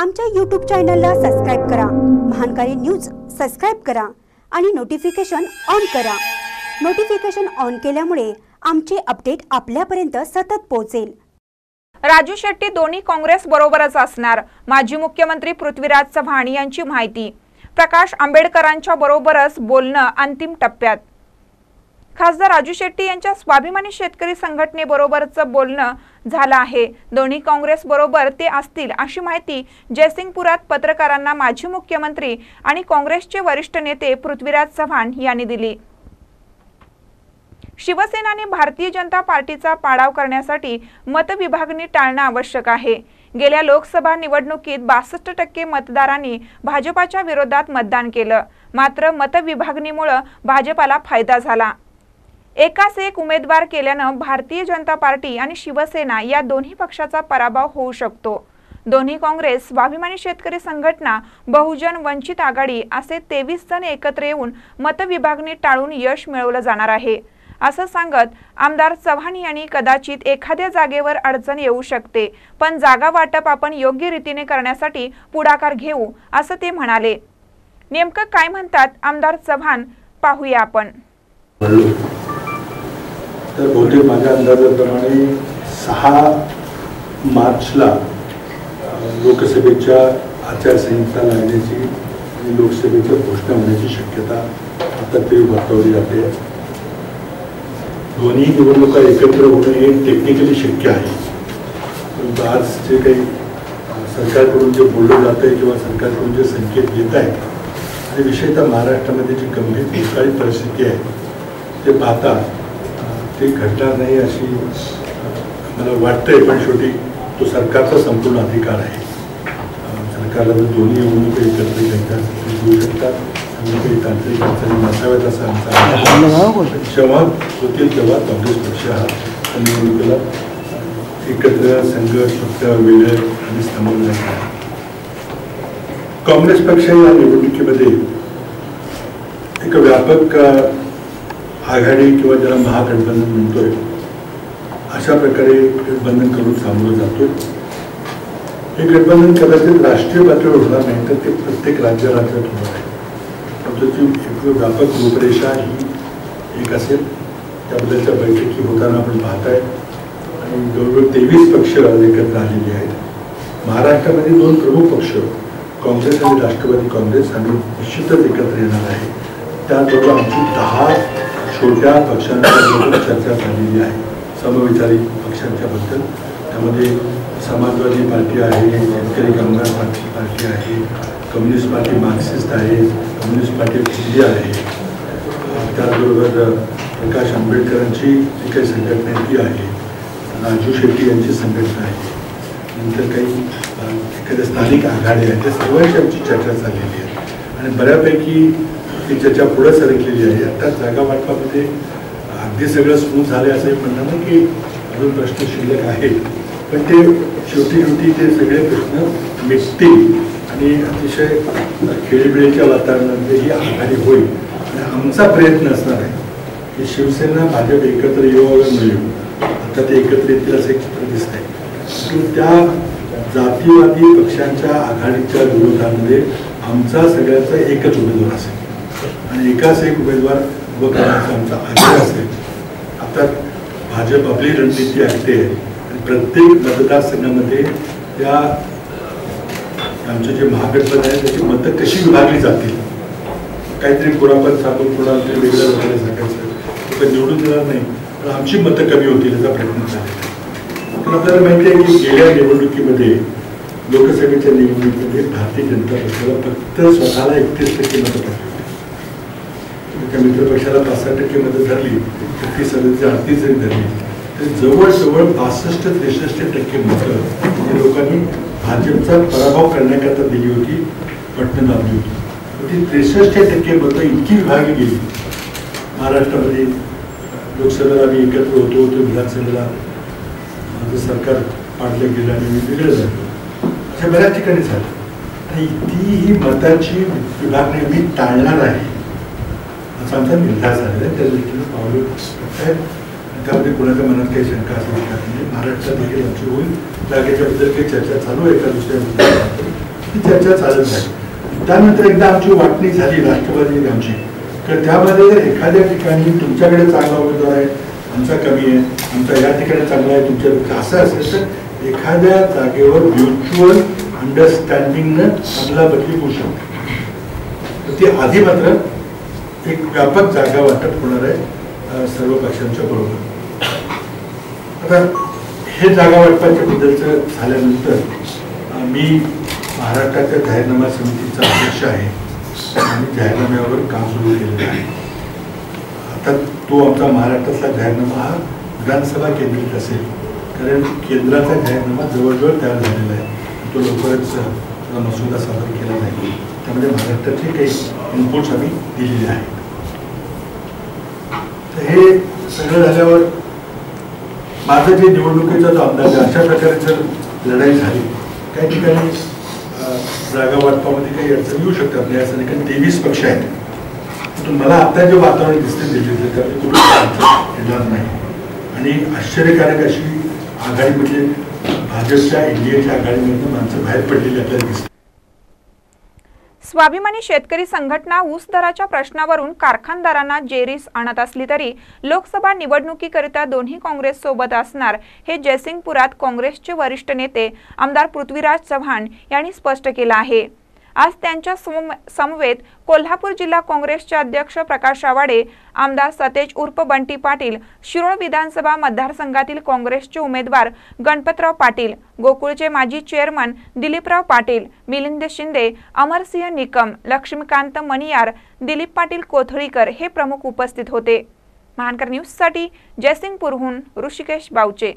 आमच्या यूट्यूब चॅनलला सबस्क्राईब करा. महानकारी न्यूज सबस्क्राईब करा आणि नोटिफिकेशन ऑन करा. नोटिफिकेशन ऑन केल्यामुळे आमचे अपडेट आपल्यापर्यंत सतत पोहोचेल. राजू शेट्टी दोन्ही काँग्रेस बरोबरच असणार माजी मुख्यमंत्री पृथ्वीराज चव्हाण यांची माहिती. प्रकाश आंबेडकरांच्या बरोबरच बोलणं अंतिम टप्प्यात. खासदार राजू शेट्टी यांच्या स्वाभिमानी शेतकरी संघटनेबरोबरचं बोलणं झाला आहे. दोन्ही काँग्रेस बरोबर ते असतील अशी माहिती जयसिंगपुरात पत्रकारांना माजी मुख्यमंत्री आणि काँग्रेसचे वरिष्ठ नेते पृथ्वीराज चव्हाण यांनी दिली. शिवसेनाने भारतीय जनता पार्टीचा पाडाव करण्यासाठी मतविभागणी टाळणं आवश्यक आहे. गेल्या लोकसभा निवडणुकीत बासष्ट टक्के मतदारांनी भाजपाच्या विरोधात मतदान केलं. मात्र मतविभागणीमुळं भाजपाला फायदा झाला. एकाच एक उमेदवार केल्यानं भारतीय जनता पार्टी आणि शिवसेना या दोन्ही पक्षाचा पराभव होऊ शकतो. दोन्ही काँग्रेस स्वाभिमानी शेतकरी संघटना बहुजन वंचित आघाडी असे तेवीस जण एकत्र येऊन मतविभागणी टाळून यश मिळवलं जाणार आहे. असं सांगत आमदार चव्हाण यांनी कदाचित एखाद्या जागेवर अडचण येऊ शकते पण जागा वाटप आपण योग्य रीतीने करण्यासाठी पुढाकार घेऊ असं ते म्हणाले. नेमकं काय म्हणतात आमदार चव्हाण? पाहूया आपण. शेवटी माझ्या अंदाजाप्रमाणे सहा मार्चला लोकसभेच्या आचारसंहिता लागण्याची आणि लोकसभेच्या घोषणा होण्याची शक्यता आता तरी वर्तवली जाते. दोन्ही निवडणुका एकत्र होणं हे टेक्निकली शक्य आहे. परंतु आज जे काही सरकारकडून जे बोललं जातं आहे किंवा सरकारकडून जे संकेत येत आहेत आणि विशेषतः महाराष्ट्रामध्ये जी गंभीर दुष्काळी परिस्थिती आहे ते पाहता ते घडणार नाही अशी मला वाटतंय पण शेवटी तो सरकारचा संपूर्ण अधिकार आहे. सरकारला जर दोन्ही एकत्र घ्यायच्या असतील तर घेऊ शकतात. आणि काही तांत्रिक अडचणी नसाव्यात असा आमचा. जेव्हा होतील तेव्हा काँग्रेस पक्ष हा निवडणुकीला एकत्र संघर्ष फक्त वेळ आणि आहे काँग्रेस पक्ष या निवडणुकीमध्ये एक व्यापक आघाडी किंवा ज्याला महागठबंधन म्हणतोय अशा प्रकारे गठबंधन करून सामोरं जातोय. हे गठबंधन कदाचित राष्ट्रीय पातळीवर होणार नाही तर ते प्रत्येक राज्य राज्यात होणार आहे. पद्धती एक व्यापक रूपरेषा ही एक असेल त्याबद्दलच्या बैठकी होताना आपण पाहताय. आणि जवळजवळ तेवीस पक्ष एकत्र आलेले आहेत. महाराष्ट्रामध्ये दोन प्रमुख पक्ष काँग्रेस आणि राष्ट्रवादी काँग्रेस आम्ही निश्चितच एकत्र येणार आहे. त्याचबरोबर आमची दहा छोट्या पक्षांबरोबर चर्चा झालेली आहे. समविचारी पक्षांच्याबद्दल त्यामध्ये समाजवादी पार्टी आहे शेतकरी कामगार पार्टी पार्टी आहे कम्युनिस्ट पार्टी मार्क्सिस्ट आहे कम्युनिस्ट पार्टी इंडिया आहे. त्याचबरोबर प्रकाश आंबेडकरांची जी काही संघटना आहे ती आहे राजू शेट्टी यांची संघटना आहे. नंतर काही एखाद्या स्थानिक आघाडी आहेत त्या सर्वांची आमची चर्चा झालेली आहे. आणि बऱ्यापैकी ती चर्चा पुढे सरकलेली आहे. आता जागा वाटपामध्ये अगदी सगळं स्मूथ झालं असं म्हणणं नाही की अजून प्रश्न शिल्लक आहेत. पण ते शेवटी शेवटी ते सगळे प्रश्न मिटतील आणि अतिशय खेळीबिळीच्या वातावरणामध्ये ही आघाडी होईल. आणि आमचा प्रयत्न असणार आहे की शिवसेना भाजप एकत्र येऊ मिळेल आता ते एकत्र येतील असं एक चित्र दिसत आहे त्या जातीवादी पक्षांच्या आघाडीच्या विरोधामध्ये आमचा सगळ्यांचा एकच उमेदवार असेल. आणि एकाच एक उमेदवार उभं करण्याचा आमचा आग्रह असेल. आता भाजप आपली रणनीती ऐकते आणि प्रत्येक मतदारसंघामध्ये त्या आमचं जे महागठबंधन आहे त्याची मतं कशी विभागली जातील? काहीतरी कोणापण सांगून कुणाला तरी वेगळं वगैरे सांगायचं. लोक निवडून देणार नाही पण आमची मतं कमी होतील याचा प्रयत्न झाला पण आपल्याला माहिती आहे की गेल्या निवडणुकीमध्ये लोकसभेच्या निवडणुकीमध्ये भारतीय जनता पक्षाला फक्त स्वतःला एकतीस टक्के मतं पडली. त्या मित्रपक्षाला पाच सहा टक्के मदत धरली तर ती सदस्य अडतीस जरी धरली तर जवळजवळ पासष्ट त्रेसष्ट टक्के मतं हे लोकांनी भाजपचा पराभव करण्याकरता दिली होती पटणं दाबली होती. पण ती त्रेसष्ट टक्के मतं इतकी विभागली गेली. महाराष्ट्रामध्ये लोकसभेला आम्ही एकत्र होतो तो विधानसभेला. माझं सरकार पाडलं गेलं आणि मी वेगळं झालो. अशा बऱ्याच ठिकाणी झालं. आणि ती ही मताची विभागणी मी टाळणार आहे. असा आमचा निर्धार झालेला आहे त्या दृष्टीनं पावलं टाकत आहेत. आणि त्यामध्ये कोणाच्या मनात काही शंका असू शकत नाही महाराष्ट्रात देखील आमची होईल जागेच्या बद्दल काही चर्चा चालू आहे एका दुसऱ्या मुद्द्यावर. चर्चा चालत राहील त्यानंतर एकदा आमची वाटणी झाली राष्ट्रवादी आमची तर त्यामध्ये एखाद्या ठिकाणी तुमच्याकडे चांगला उमेदवार आहे आमचा कमी आहे आमचा या ठिकाणी चांगला आहे तुमच्या असं असेल तर एखाद्या जागेवर म्युच्युअल अंडरस्टँडिंगनं चांगला बदली होऊ शकतो तर ती आधी मात्र एक व्यापक जागा वाटप होणार आहे सर्व पक्षांच्या बरोबर. आता हे जागा वाटपाच्या बद्दलचं झाल्यानंतर मी महाराष्ट्राच्या जाहीरनामा समितीचा अध्यक्ष आहे आणि जाहीरनाम्यावर काम सुरू केलेलं आहे. आता तो आमचा महाराष्ट्रातला जाहीरनामा हा विधानसभा केंद्रित असेल कारण केंद्राचा जाहीरनामा जवळजवळ तयार झालेला आहे. तो लवकरच आपला मसुदा सादर केला नाही. त्यामध्ये महाराष्ट्राचे काही इनपुट्स आम्ही दिलेले आहेत. तर हे सगळं झाल्यावर माझं जे निवडणुकीचा जो अंदाज आहे अशा प्रकारे जर लढाई झाली काही ठिकाणी जागा वाटपामध्ये काही अडचणी येऊ शकतात नाही असं नाही. कारण तेवीस पक्ष आहेत. पण मला आता जे वातावरण दिसते दिल्लीचं त्यामध्ये कुठं येणार नाही. आणि आश्चर्यकारक अशी आघाडी म्हणजे भाजपच्या एनडीएच्या आघाडीमधून माणसं बाहेर पडलेली आपल्याला दिसतात. स्वाभिमानी शेतकरी संघटना ऊस दराच्या प्रश्नावरून कारखानदारांना जेरीस आणत असली तरी लोकसभा निवडणुकीकरिता दोन्ही काँग्रेस सोबत असणार हे जयसिंगपुरात काँग्रेसचे वरिष्ठ नेते आमदार पृथ्वीराज चव्हाण यांनी स्पष्ट केलं आहे. आज त्यांच्या सम- समवेत कोल्हापूर जिल्हा काँग्रेसचे अध्यक्ष प्रकाश आवाडे आमदार सतेज उर्फ बंटी पाटील शिरोळ विधानसभा मतदारसंघातील काँग्रेसचे उमेदवार गणपतराव पाटील गोकुळचे माजी चेअरमन दिलीपराव पाटील मिलिंद शिंदे अमरसिंह निकम लक्ष्मीकांत मणियार दिलीप पाटील कोथळीकर हे प्रमुख उपस्थित होते. महानकर न्यूजसाठी जयसिंगपूरहून ऋषिकेश बावचे.